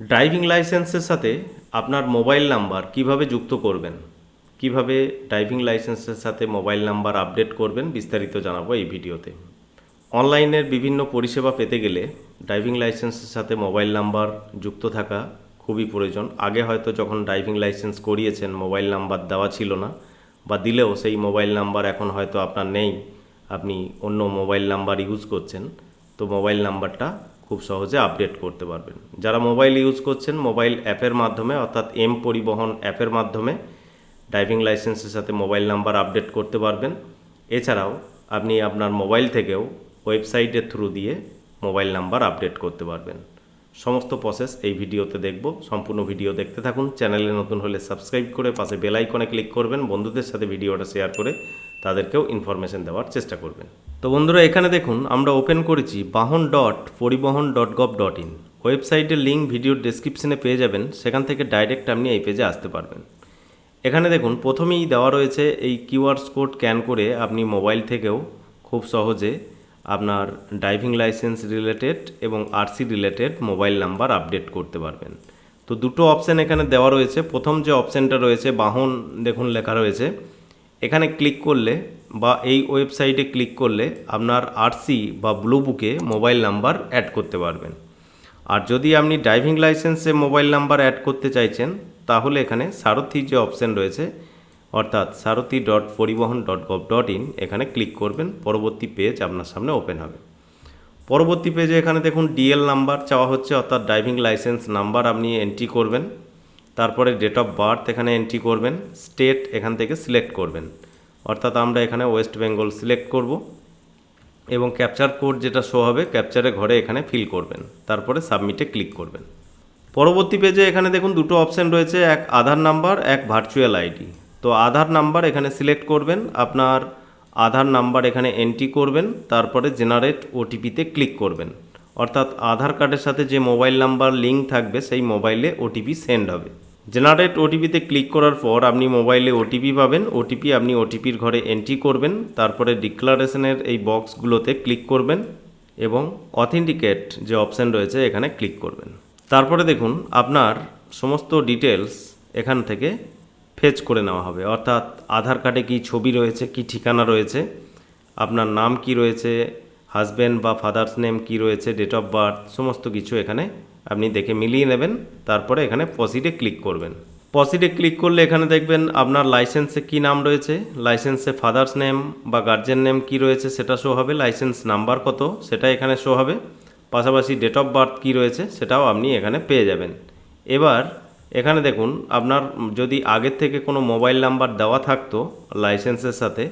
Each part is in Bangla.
ড্রাইভিং লাইসেন্সের সাথে আপনার মোবাইল নাম্বার কীভাবে যুক্ত করবেন? কীভাবে ড্রাইভিং লাইসেন্সের সাথে মোবাইল নাম্বার আপডেট করবেন বিস্তারিত জানাব এই ভিডিওতে। অনলাইনের বিভিন্ন পরিষেবা পেতে গেলে ড্রাইভিং লাইসেন্সের সাথে মোবাইল নাম্বার যুক্ত থাকা খুবই প্রয়োজন। আগে হয়তো যখন ড্রাইভিং লাইসেন্স করিয়েছেন, মোবাইল নাম্বার দেওয়া ছিল না বা দিলেও সেই মোবাইল নাম্বার এখন হয়তো আপনার নেই, আপনি অন্য মোবাইল নাম্বার ইউজ করছেন, তো মোবাইল নাম্বারটা খুব সহজে আপডেট করতে পারবেন। যারা মোবাইল ইউজ করছেন মোবাইল অ্যাপের মাধ্যমে, অর্থাৎ এম পরিবহন অ্যাপের মাধ্যমে ড্রাইভিং লাইসেন্সের সাথে মোবাইল নাম্বার আপডেট করতে পারবেন। এছাড়াও, আপনি আপনার মোবাইল থেকেও ওয়েবসাইটের থ্রু দিয়ে মোবাইল নাম্বার আপডেট করতে পারবেন। সমস্ত প্রসেস এই ভিডিওতে দেখব। সম্পূর্ণ ভিডিও দেখতে থাকুন। চ্যানেলে নতুন হলে সাবস্ক্রাইব করে পাশে বেল আইকনে ক্লিক করবেন। বন্ধুদের সাথে ভিডিওটা শেয়ার করে তাদেরকেও ইনফরমেশন দেওয়ার চেষ্টা করবেন। তো বন্ধুরা, এখানে দেখুন, আমরা ওপেন করেছি Vahan dot Parivahan dot gov dot in ওয়েবসাইটের লিঙ্ক ভিডিওর ডেসক্রিপশনে পেয়ে যাবেন, সেখান থেকে ডাইরেক্ট আপনি এই পেজে আসতে পারবেন। এখানে দেখুন, প্রথমেই দেওয়া রয়েছে এই কিউআর কোড স্ক্যান করে আপনি মোবাইল থেকেও খুব সহজে আপনার ড্রাইভিং লাইসেন্স রিলেটেড এবং RC related mobile number update করতে পারবেন। তো দুটো অপশান এখানে দেওয়া রয়েছে। প্রথম যে অপশানটা রয়েছে, বাহন দেখুন লেখা রয়েছে। এখানে ক্লিক করলে বা এই ওয়েবসাইটে ক্লিক করলে আপনার আরসি বা ব্লু বুকে মোবাইল নাম্বার অ্যাড করতে পারবেন। আর যদি আপনি ড্রাইভিং লাইসেন্সে মোবাইল নাম্বার অ্যাড করতে চাইছেন, তাহলে এখানে সারথি যে অপশান রয়েছে, অর্থাৎ Sarathi dot Parivahan dot gov dot in এখানে ক্লিক করবেন, পরবর্তী পেজ আপনার সামনে ওপেন হবে। পরবর্তী পেজে এখানে দেখুন ডিএল নাম্বার চাওয়া হচ্ছে, অর্থাৎ ড্রাইভিং লাইসেন্স নাম্বার আপনি এন্ট্রি করবেন। তারপরে ডেট অফ বার্থ এখানে এন্ট্রি করবেন স্টেট এখান থেকে সিলেক্ট করবেন। অর্থাৎ আমরা এখানে ওয়েস্ট বেঙ্গল সিলেক্ট করব এবং ক্যাপচার কোড যেটা শো হবে ক্যাপচারে ঘরে এখানে ফিল করবেন। তারপরে সাবমিটে ক্লিক করবেন। পরবর্তী পেজে এখানে দেখুন দুটো অপশান রয়েছে, এক আধার নাম্বার এক ভার্চুয়াল আইডি তো আধার নাম্বার এখানে সিলেক্ট করবেন, আপনার আধার নাম্বার এখানে এন্ট্রি করবেন, তারপরে জেনারেট ওটিপিতে ক্লিক করবেন। অর্থাৎ আধার কার্ডের সাথে যে মোবাইল নাম্বার লিঙ্ক থাকবে, সেই মোবাইলে ওটিপি সেন্ড হবে। জেনারেট ওটিপিতে ক্লিক করার পর আপনি মোবাইলে ওটিপি পাবেন। ওটিপি আপনি ওটিপির ঘরে এন্ট্রি করবেন। তারপরে ডিক্লারেশনের এই বক্সগুলোতে ক্লিক করবেন এবং অথেন্টিকেট যে অপশান রয়েছে এখানে ক্লিক করবেন। তারপরে দেখুন, আপনার সমস্ত ডিটেলস এখান থেকে ফেচ করে নেওয়া হবে। অর্থাৎ আধার কার্ডে কি ছবি রয়েছে, কি ঠিকানা রয়েছে, আপনার নাম কি রয়েছে হাজব্যান্ড বা ফাদার্স নেম কি রয়েছে, ডেট অফ বার্থ, সমস্ত কিছু এখানে আপনি দেখে মিলিয়ে নেবেন। তারপরে এখানে পসিডে ক্লিক করবেন। পসিডে ক্লিক করলে এখানে দেখবেন আপনার লাইসেন্সে কি নাম রয়েছে লাইসেন্সে ফাদার্স নেম বা গার্জেন নেম কি রয়েছে সেটা শো হবে লাইসেন্স নাম্বার কত সেটা এখানে শো হবে, পাশাপাশি ডেট অফ বার্থ কী রয়েছে সেটাও আপনি এখানে পেয়ে যাবেন। এবার এখানে দেখুন, আপনার যদি আগের থেকে কোনো মোবাইল নাম্বার দেওয়া থাকতো লাইসেন্সের সাথে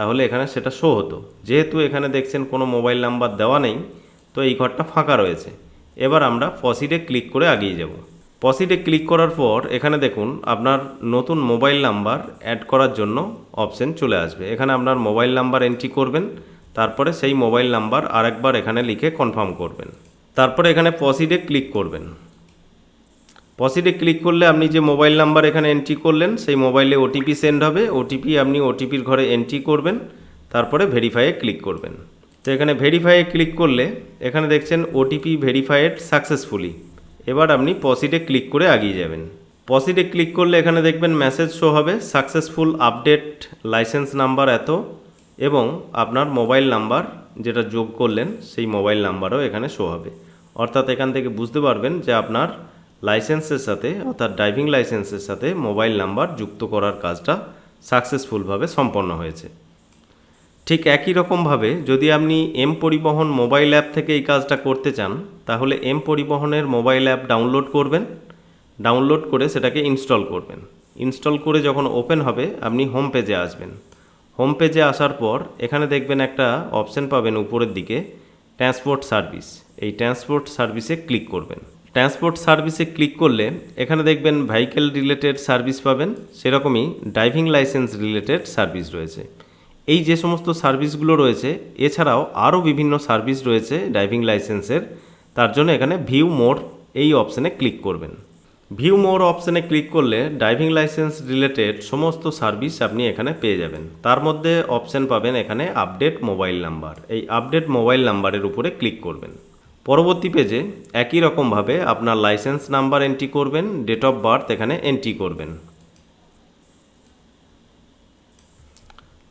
তাহলে এখানে সেটা শো হতো। যেহেতু এখানে দেখছেন কোনো মোবাইল নাম্বার দেওয়া নেই, তো এই ঘরটা ফাঁকা রয়েছে। এবার আমরা পসিডে ক্লিক করে এগিয়ে যাব। পসিডে ক্লিক করার পর এখানে দেখুন আপনার নতুন মোবাইল নাম্বার অ্যাড করার জন্য অপশন চলে আসবে। এখানে আপনার মোবাইল নাম্বার এন্ট্রি করবেন, তারপরে সেই মোবাইল নাম্বার আরেকবার এখানে লিখে কনফার্ম করবেন। তারপরে এখানে পসিডে ক্লিক করবেন। পসিডে ক্লিক করলে আপনি যে মোবাইল নাম্বার এখানে এন্ট্রি করলেন, সেই মোবাইলে ওটিপি সেন্ড হবে। ওটিপি আপনি ওটিপির ঘরে এন্ট্রি করবেন, তারপরে ভেরিফাইয়ে ক্লিক করবেন। তো এখানে ভেরিফাইয়ে ক্লিক করলে, এখানে দেখছেন ওটিপি ভেরিফাইড সাকসেসফুলি এবার আপনি পসিডে ক্লিক করে এগিয়ে যাবেন। পসিডে ক্লিক করলে এখানে দেখবেন মেসেজ শো হবে সাকসেসফুল আপডেট লাইসেন্স নাম্বার এত, এবং আপনার মোবাইল নাম্বার যেটা যোগ করলেন, সেই মোবাইল নাম্বারও এখানে শো হবে। অর্থাৎ এখান থেকে বুঝতে পারবেন যে আপনার লাইসেন্সের সাথে অর্থাৎ ড্রাইভিং লাইসেন্সের সাথে মোবাইল নাম্বার যুক্ত করার কাজটা সাকসেসফুলভাবে সম্পন্ন হয়েছে। ঠিক একই রকমভাবে যদি আপনি এম পরিবহন মোবাইল অ্যাপ থেকে এই কাজটা করতে চান, তাহলে এম পরিবহনের মোবাইল অ্যাপ ডাউনলোড করবেন, ডাউনলোড করে সেটাকে ইনস্টল করবেন। ইনস্টল করে যখন ওপেন হবে, আপনি হোম পেজে আসবেন। হোম পেজে আসার পর এখানে দেখবেন একটা অপশন পাবেন উপরের দিকে, ট্রান্সপোর্ট সার্ভিস। এই ট্রান্সপোর্ট সার্ভিসে ক্লিক করবেন। ট্রান্সপোর্ট সার্ভিসে ক্লিক করলে এখানে দেখবেন ভেহিকেল রিলেটেড সার্ভিস পাবেন। সেরকমই ড্রাইভিং লাইসেন্স রিলেটেড সার্ভিস রয়েছে। এই যে সমস্ত সার্ভিসগুলো রয়েছে, এছাড়াও আরও বিভিন্ন সার্ভিস রয়েছে ড্রাইভিং লাইসেন্সের তার জন্য এখানে ভিউ মোর এই অপশানে ক্লিক করবেন। ভিউ মোর অপশানে ক্লিক করলে ড্রাইভিং লাইসেন্স রিলেটেড সমস্ত সার্ভিস আপনি এখানে পেয়ে যাবেন। তার মধ্যে অপশান পাবেন এখানে আপডেট মোবাইল নাম্বার এই আপডেট মোবাইল নাম্বারের উপরে ক্লিক করবেন। পরবর্তী পেজে একই রকমভাবে আপনার লাইসেন্স নাম্বার এন্ট্রি করবেন ডেট অফ বার্থ এখানে এন্ট্রি করবেন।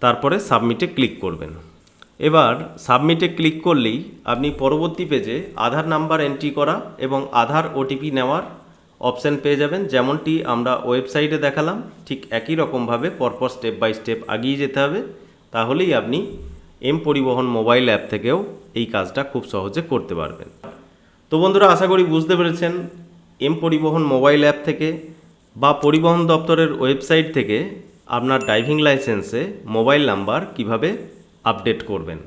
তারপরে সাবমিটে ক্লিক করবেন। এবার সাবমিটে ক্লিক করলেই আপনি পরবর্তী পেজে আধার নাম্বার এন্ট্রি করা এবং আধার ওটিপি নেওয়ার অপশান পেয়ে যাবেন। যেমনটি আমরা ওয়েবসাইটে দেখালাম, ঠিক একই রকমভাবে পরপর স্টেপ বাই স্টেপ আগিয়ে যেতে হবে। তাহলেই আপনি এম পরিবহন মোবাইল অ্যাপ থেকেও এই কাজটা খুব সহজে করতে পারবেন। তো বন্ধুরা, আশা করি বুঝতে পেরেছেন, এম পরিবহন মোবাইল অ্যাপ থেকে বা পরিবহন দপ্তরের ওয়েবসাইট থেকে আপনার ড্রাইভিং লাইসেন্সে মোবাইল নাম্বার কীভাবে আপডেট করবেন।